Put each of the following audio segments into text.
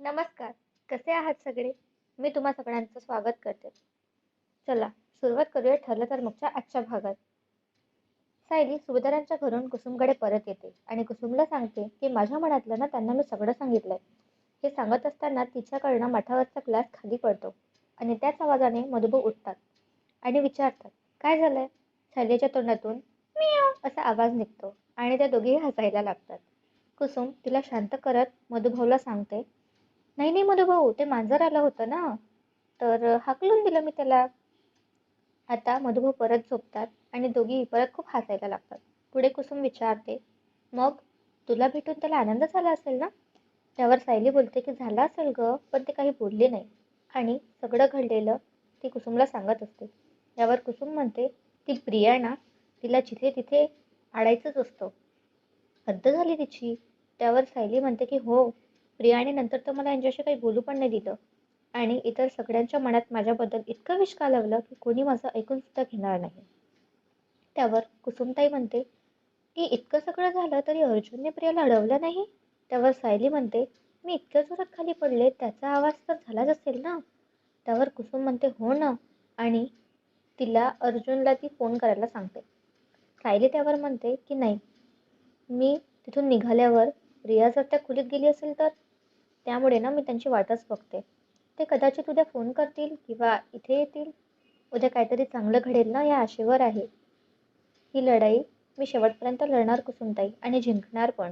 नमस्कार. कसे आहात सगळे? मी तुम्हा सगळ्यांचं स्वागत करते. चला सुरुवात करूया ठरलं तर मगच्या आजच्या भागात. सायली सुभेदारांच्या घरून कुसुमकडे परत येते आणि कुसुमला सांगते की माझ्या मनातलं ना त्यांना मी सगळं सांगितलंय. हे सांगत असताना तिच्याकडनं मठावरचा ग्लास खाली पडतो आणि त्याच आवाजाने मधुभाऊ उठतात आणि विचारतात काय झालंय? सायलीच्या तोंडातून मियाव असा आवाज निघतो आणि त्या दोघेही हसायला लागतात. कुसुम तिला शांत करत मधुभाऊला सांगते नाही नाही मधुभाऊ ते मांजर आलं होतं ना. तर हाकलून दिलं मी त्याला. आता मधुभाऊ परत झोपतात आणि दोघी परत खूप हसायला लागतात. पुढे कुसुम विचारते मग तुला भेटून त्याला आनंद झाला असेल ना? त्यावर सायली बोलते की झाला असेल ग पण ते काही बोलले नाही. आणि सगळं घडलेलं ती कुसुमला सांगत असते. यावर कुसुम म्हणते ती प्रिया ना तिला जिथे तिथे आडायचंच असतं. हद्द झाली तिची. त्यावर सायली म्हणते की हो प्रियाने नंतर तर मला यांच्याशी काही बोलू पण नाही दिलं. आणि इतर सगळ्यांच्या मनात माझ्याबद्दल इतकं विष कालवलं की कोणी माझं ऐकून सुद्धा घेणार नाही. त्यावर कुसुमताई म्हणते की इतकं सगळं झालं तरी अर्जुनने प्रियाला अडवलं नाही? त्यावर सायली म्हणते मी इतक्या जोरात खाली पडले त्याचा आवाज तर झालाच असेल ना? त्यावर कुसुम म्हणते हो ना. आणि तिला अर्जुनला ती फोन करायला सांगते. सायली त्यावर म्हणते की नाही मी तिथून निघाल्यावर प्रिया जर त्या खोलीत गेली असेल तर? त्यामुळे ना मी त्यांची वाटच बघते. ते कदाचित उद्या फोन करतील किंवा इथे येतील. उद्या काहीतरी चांगलं घडेल ना या आशेवर आहे. ही लढाई मी शेवटपर्यंत लढणार कुसुमताई आणि जिंकणार पण.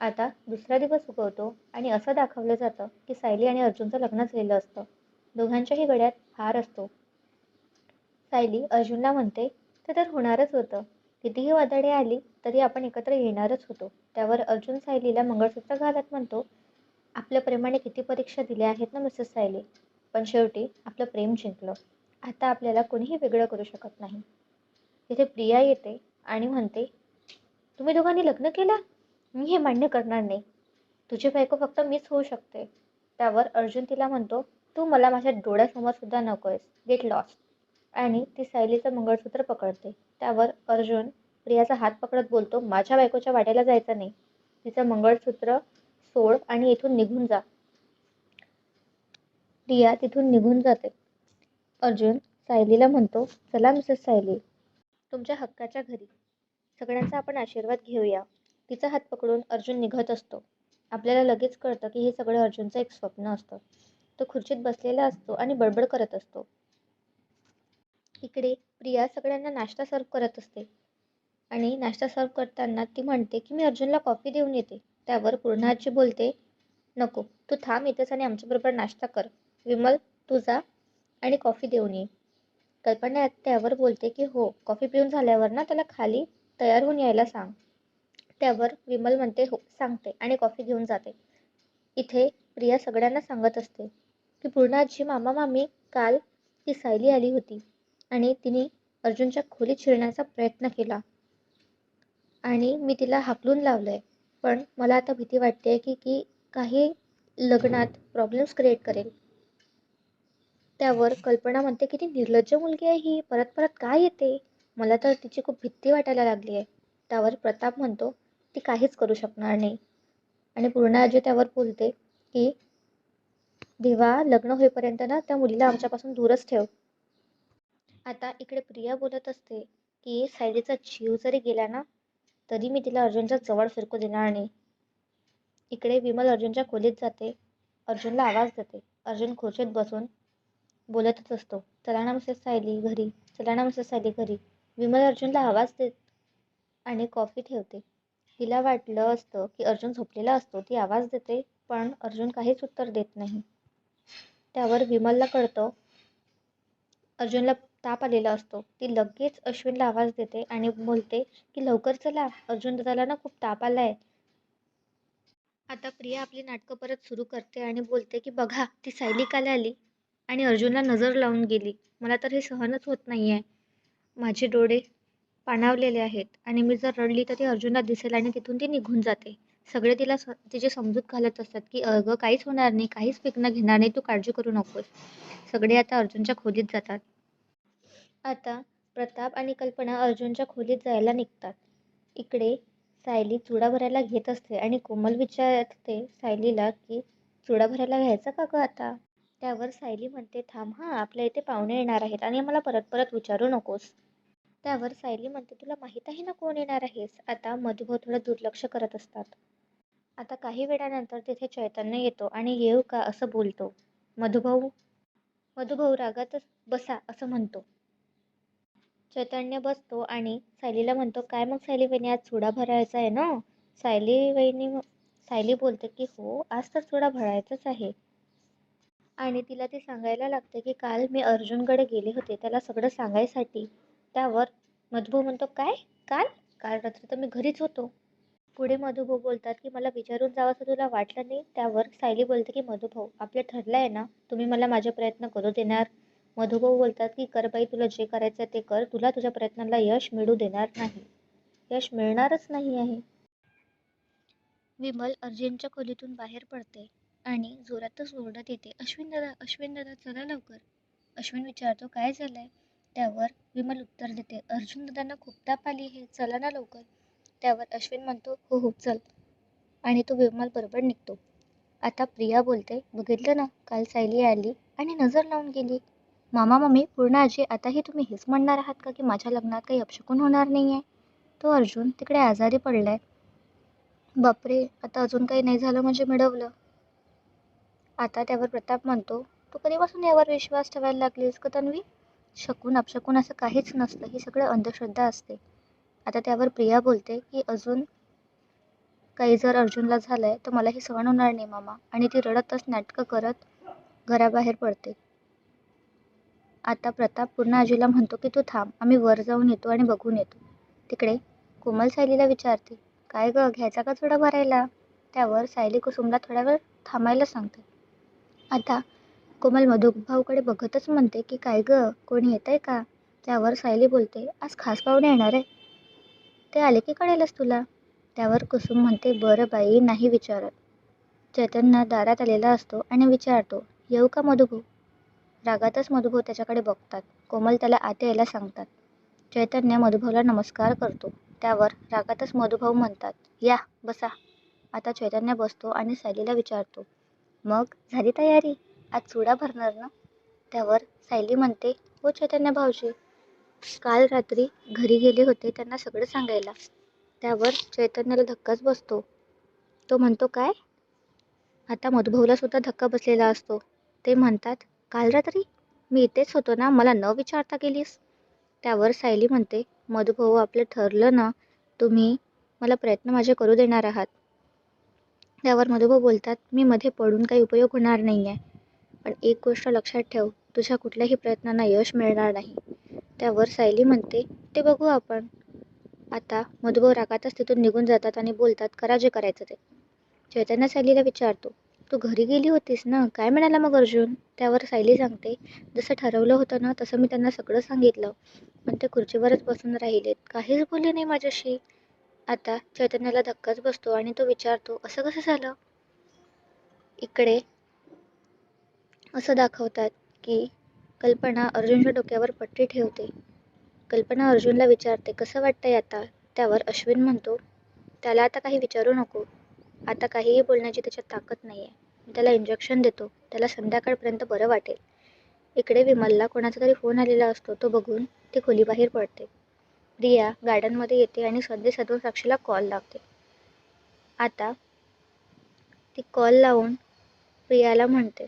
आता दुसरा दिवस उगवतो आणि असं दाखवलं जातं की सायली आणि अर्जुनचं लग्न झालेलं असतं. दोघांच्याही गळ्यात हार असतो. सायली अर्जुनला म्हणते ते तर होणारच होतं. कितीही वादळे आली तरी आपण एकत्र येणारच होतो. त्यावर अर्जुन सायलीला मंगळसूत्र घालत म्हणतो आपल्या प्रेमाने किती परीक्षा दिल्या आहेत ना मिसेस सायली? पण शेवटी आपलं प्रेम जिंकलं. आता आपल्याला कोणीही वेगळं करू शकत नाही. तिथे प्रिया येते आणि म्हणते तुम्ही दोघांनी लग्न केलं? मी हे मान्य करणार नाही. तुझी बायको फक्त मीच होऊ शकते. त्यावर अर्जुन तिला म्हणतो तू मला माझ्या डोळ्यासमोर सुद्धा नको आहेस गेट लॉस्ट आणि ती सायलीचं मंगळसूत्र पकडते. त्यावर अर्जुन प्रियाचा हात पकडत बोलतो माझ्या बायकोच्या वाट्याला जायचं नाही. तिचं मंगळसूत्र सोड आणि इथून निघून जा. प्रिया तिथून निघून जाते. अर्जुन सायलीला म्हणतो चला मिसेस सायली तुमच्या हक्काच्या घरी. सगळ्यांचा आपण आशीर्वाद घेऊया. तिचा हात पकडून अर्जुन निघत असतो. आपल्याला लगेच कळतं की हे सगळं अर्जुनचं एक स्वप्न असतं. तो खुर्चीत बसलेला असतो आणि बडबड करत असतो. इकडे प्रिया सगळ्यांना नाश्ता सर्व करत असते. आणि नाश्ता सर्व करताना ती म्हणते की मी अर्जुनला कॉफी देऊन येते. त्यावर पूर्णाजी बोलते नको तू थांब इथेच आणि आमच्याबरोबर नाश्ता कर. विमल तू जा आणि कॉफी देऊन ये. कल्पना त्यावर बोलते की हो कॉफी पिऊन झाल्यावर ना त्याला खाली तयार होऊन यायला सांग. त्यावर विमल म्हणते हो सांगते आणि कॉफी घेऊन जाते. इथे प्रिया सगळ्यांना सांगत असते की पूर्णाजी मामा मामी काल ती सायली आली होती आणि तिने अर्जुनच्या खोलीत शिरण्याचा प्रयत्न केला आणि मी तिला हाकलून लावलं आहे पण मला आता भीती वाटते की की काही लग्नात प्रॉब्लेम्स क्रिएट करेल. त्यावर कल्पना म्हणते की ती निर्लज्ज मुलगी आहे ही. परत परत काय येते? मला तर तिची खूप भीती वाटायला लागली आहे. त्यावर प्रताप म्हणतो ती काहीच करू शकणार नाही. आणि पूर्णाजी त्यावर बोलते की देवा लग्न होईपर्यंत ना त्या मुलीला आमच्यापासून दूरच ठेव. आता इकडे प्रिया बोलत असते की सायलीचा जीव जरी गेला ना तरी मी तिला अर्जुनच्या जवळ फिरकू देणार नाही. इकडे विमल अर्जुनच्या खोलीत जाते. अर्जुनला आवाज देते. अर्जुन खुर्चीत बसून बोलतच असतो. चला ना मिसेस सायली घरी. चला ना मिसेस सायली घरी. विमल अर्जुनला आवाज देत आणि कॉफी ठेवते. तिला वाटलं असतं की अर्जुन झोपलेला असतो. ती आवाज देते पण अर्जुन काहीच उत्तर देत नाही. त्यावर विमलला कळतं. अर्जुनला ताप आलेला असतो. ती लगेच अश्विनला आवाज देते आणि बोलते की लवकर चला. अर्जुन दादाला ना खूप ताप आला आहे आता प्रिया आपली नाटकं परत सुरू करते आणि बोलते की बघा ती सायली काल आली आणि अर्जुनला नजर लावून गेली. मला तर हे सहनच होत नाही आहे माझे डोळे पाणावलेले आहेत आणि मी जर रडली तर ती अर्जुनला दिसेल आणि तिथून ती निघून जाते. सगळे तिला स तिची समजूत घालत असतात की अगं काहीच होणार नाही. काहीच पिकणं घेणार नाही तू काळजी करू नकोस. सगळे आता अर्जुनच्या खोलीत जातात. आता प्रताप आणि कल्पना अर्जुनच्या खोलीत जायला निघतात. इकडे सायली चुडा भरायला घेत असते आणि कोमल विचारते सायलीला की चुडा भरायला घ्यायचा का गं आता? त्यावर सायली म्हणते थांब हां आपल्या इथे पाहुणे येणार आहेत आणि मला परत परत विचारू नकोस. त्यावर सायली म्हणते तुला माहीत आहे ना कोण येणार आहेस? आता मधुभाऊ थोडं दुर्लक्ष करत असतात. आता काही वेळानंतर तिथे चैतन्य येतो आणि येऊ का? असं बोलतो. मधुभाऊ मधुभाऊ रागातच बसा असं म्हणतो. चैतन्य बसतो आणि सायलीला म्हणतो काय मग सायली वहिनी आज चुडा भरायचा आहे ना? सायली वहिनी सायली बोलते की हो आज तर चुडा भरायचाच आहे. आणि तिला ते सांगायला लागते की काल मी अर्जुनकडे गेले होते त्याला सगळं सांगायसाठी. त्यावर मधुभाऊ म्हणतो काय? काल? काल रात्री तर मी घरीच होतो. पुढे मधुभाऊ बोलतात की मला विचारून जावंसं तुला वाटलं नाही? त्यावर सायली बोलते की मधुभाऊ आपलं ठरलं आहे ना तुम्ही मला माझे प्रयत्न करू देणार. मधुभाऊ बोलतात की कर बाई तुला जे करायचं ते कर. तुला तुझ्या प्रयत्नाला यश मिळू देणार नाही. यश मिळणारच नाही आहे. विमल अर्जुनच्या खोलीतून बाहेर पडते आणि जोरातच ओरडत येते अश्विन दादा अश्विन दादा चला लवकर. अश्विन विचारतो काय झालंय? त्यावर विमल उत्तर देते अर्जुन दादांना खूप ताप आली आहे. चला ना लवकर. त्यावर अश्विन म्हणतो हो हो चल. आणि तो विमल बरोबर निघतो. आता प्रिया बोलते बघितलं ना काल सायली आली आणि नजर लावून गेली. मामा मम्मी पूर्ण आजी आताही तुम्ही हेच म्हणणार आहात का की माझ्या लग्नात काही अपशकून होणार नाही आहे तो अर्जुन तिकडे आजारी पडलाय. बापरे आता अजून काही नाही झालं म्हणजे मिळवलं आता त्यावर प्रताप म्हणतो तू कधीपासून यावर विश्वास ठेवायला लागलीस का तन्वी? शकून अपशकून असं काहीच नसतं ही सगळं अंधश्रद्धा असते. आता त्यावर प्रिया बोलते की अजून काही जर अर्जुनला झालंय तर मला हे सहन होणार नाही मामा. आणि ती रडतच नाटकं करत घराबाहेर पडते. आता प्रताप पूर्ण आजीला म्हणतो की तू थांब आम्ही वर जाऊन येतो आणि बघून येतो. तिकडे? कोमल सायलीला विचारते. काय गं घ्यायचा का थोडा भरायला? त्यावर सायली कुसुमला थोडा वेळ थांबायला सांगते. आता कोमल मधुभाऊकडे बघतच म्हणते की काय गं कोणी येत आहे का? त्यावर सायली बोलते आज खास पाहुणे येणार आहे. ते आले की कळेलच तुला. त्यावर कुसुम म्हणते बरं बाई नाही विचारत. चैतन्य दारात आलेला असतो आणि विचारतो येऊ का मधुभाऊ? रागातच मधुभाऊ त्याच्याकडे बघतात. कोमल त्याला आत यायला सांगतात. चैतन्य मधुभाऊला नमस्कार करतो. त्यावर रागातच मधुभाऊ म्हणतात या बसा. आता चैतन्य बसतो आणि सायलीला विचारतो मग झाली तयारी? आज चुडा भरणार ना? त्यावर सायली म्हणते हो चैतन्य भाऊजी. काल रात्री घरी गेले होते त्यांना सगळं सांगायला. त्यावर चैतन्याला धक्काच बसतो. तो म्हणतो काय? आता मधुभाऊला सुद्धा धक्का बसलेला असतो. ते म्हणतात काल रात्री मी इथेच होतो ना मला न विचारता गेलीस? त्यावर सायली म्हणते मधुभाऊ आपलं ठरलं ना तुम्ही मला प्रयत्न माझे करू देणार आहात. त्यावर मधुभाऊ बोलतात मी मध्ये पडून काही उपयोग होणार नाही आहे पण एक गोष्ट लक्षात ठेव तुझ्या कुठल्याही प्रयत्नांना यश मिळणार नाही. त्यावर सायली म्हणते ते बघू आपण. आता मधुभाऊ रागातच तिथून निघून जातात आणि बोलतात करा जे करायचं ते. चैतन्य सायलीला विचारतो तू घरी गेली होतीस ना? काय म्हणाला मग अर्जुन? त्यावर सायली सांगते जसं ठरवलं होतं ना तसं मी त्यांना सगळं सांगितलं. पण ते खुर्चीवरच बसून राहिलेत. काहीच बोलले नाही माझ्याशी. आता चैतन्याला धक्काच बसतो आणि तो विचारतो असं कसं झालं? इकडे असं दाखवतात की कल्पना अर्जुनच्या डोक्यावर पट्टी ठेवते. कल्पना अर्जुनला विचारते कसं वाटतंय आता? त्यावर अश्विन म्हणतो त्याला आता काही विचारू नको. आता काहीही बोलण्याची त्याच्यात ताकद नाही आहे मी त्याला इंजेक्शन देतो. त्याला संध्याकाळपर्यंत बरं वाटेल. इकडे विमलला कोणाचा तरी फोन आलेला असतो. तो बघून ती खोलीबाहेर पडते. रिया गार्डनमध्ये येते आणि सध्या साधून साक्षीला कॉल लावते. आता ती कॉल लावून प्रियाला म्हणते.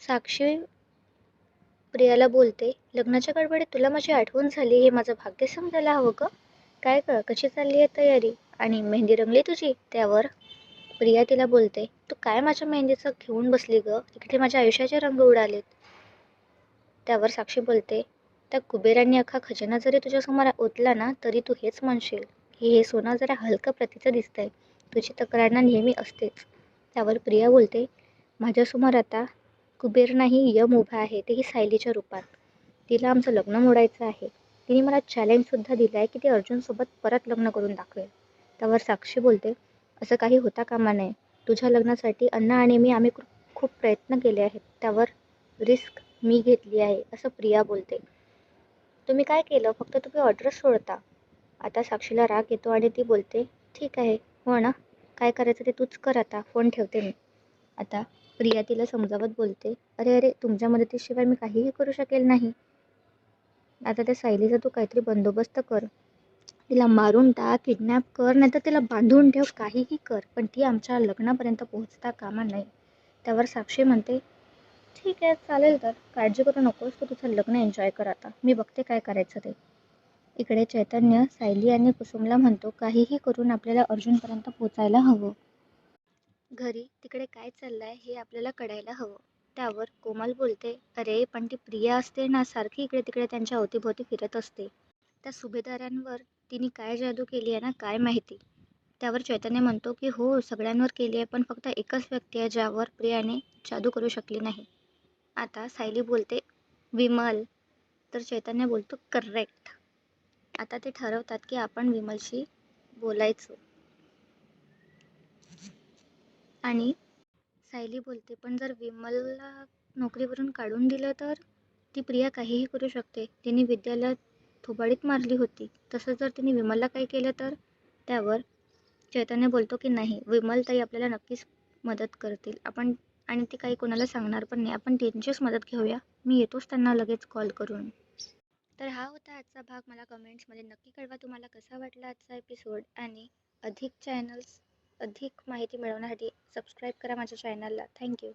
साक्षी प्रियाला बोलते लग्नाच्या गडबडीत तुला माझी आठवण झाली. हे माझं भाग्य समजायला हवं का काय ग? कशी चालली आहे तयारी? आणि मेहंदी रंगली तुझी? त्यावर प्रिया तिला बोलते तू काय माझ्या मेहंदीचं घेऊन बसली ग? इकडे माझ्या आयुष्याचे रंग उडालेत. त्यावर साक्षी बोलते त्या कुबेरांनी अख्खा खजिना जरी तुझ्यासमोर ओतला ना तरी तू हेच म्हणशील की हे सोनं जरा हलकं प्रतीचं दिसतंय. तुझी तक्रार ना नेहमी असतेच. त्यावर प्रिया बोलते माझ्यासमोर आता कुबेर नाही यम उभा आहे. तेही सायलीच्या रूपात. तिला आमचं लग्न मोडायचं आहे. तिने मला चॅलेंजसुद्धा दिलं आहे की ती अर्जुनसोबत परत लग्न करून दाखवेल. त्यावर साक्षी बोलते असं काही होता कामा नये. तुझ्या लग्नासाठी अण्णा आणि मी आम्ही खूप प्रयत्न केले आहेत. त्यावर रिस्क मी घेतली आहे असं प्रिया बोलते. तुम्ही काय केलं? फक्त तुम्ही ऑर्डर सोडता. आता साक्षीला राग येतो आणि ती बोलते ठीक आहे हो ना. काय करायचं ते तूच कर आता. फोन ठेवते मी. आता प्रिया तिला समजावत बोलते अरे अरे तुमच्या मदतीशिवाय मी काहीही करू शकेल नाही. आता त्या सायलीचा तू काहीतरी बंदोबस्त कर. तिला मारून टाक किडनॅप कर नाही तर तिला बांधून ठेव काहीही कर पण ती आमच्या लग्नापर्यंत पोहोचता कामा नाही त्यावर साक्षी म्हणते ठीक आहे चालेल तर. काळजी करू नकोस तू तुझं लग्न एन्जॉय कर आता. मी बघते काय करायचं ते. इकडे चैतन्य सायली आणि कुसुमला म्हणतो काहीही करून आपल्याला अर्जुनपर्यंत पोचायला हवं. घरी तिकडे काय चाललंय हे आपल्याला कळायला हवं. त्यावर कोमल बोलते अरे पण ती प्रिया असते ना सारखी इकडे तिकडे त्यांच्या अवतीभोवती फिरत असते. त्या सुभेदारांवर तिने काय जादू केली आहे ना काय माहिती? त्यावर चैतन्य म्हणतो की हो सगळ्यांवर केली आहे पण फक्त एकच व्यक्ती आहे ज्यावर प्रियाने जादू करू शकली नाही. आता सायली बोलते विमल. तर चैतन्य बोलतो करेक्ट. आता ते ठरवतात की आपण विमलशी बोलायचो. आणि सायली बोलते पण जर विमलला नोकरीवरून काढून दिलं तर ती प्रिया काहीही करू शकते. तिने विद्यालयात थोबाडीत मारली होती. तसं जर तिने विमलला काही केलं तर? त्यावर चैतन्य बोलतो की नाही विमल ताई आपल्याला नक्कीच मदत करतील. आपण आणि ते काही कोणाला सांगणार पण नाही. आपण त्यांचीच मदत घेऊया. मी येतोच त्यांना लगेच कॉल करून. तर हा होता आजचा भाग. मला कमेंट्समध्ये नक्की कळवा तुम्हाला कसा वाटला आजचा एपिसोड आणि अधिक चॅनल्स अधिक माहिती मिळवण्यासाठी सबस्क्राईब करा माझ्या चॅनलला थँक्यू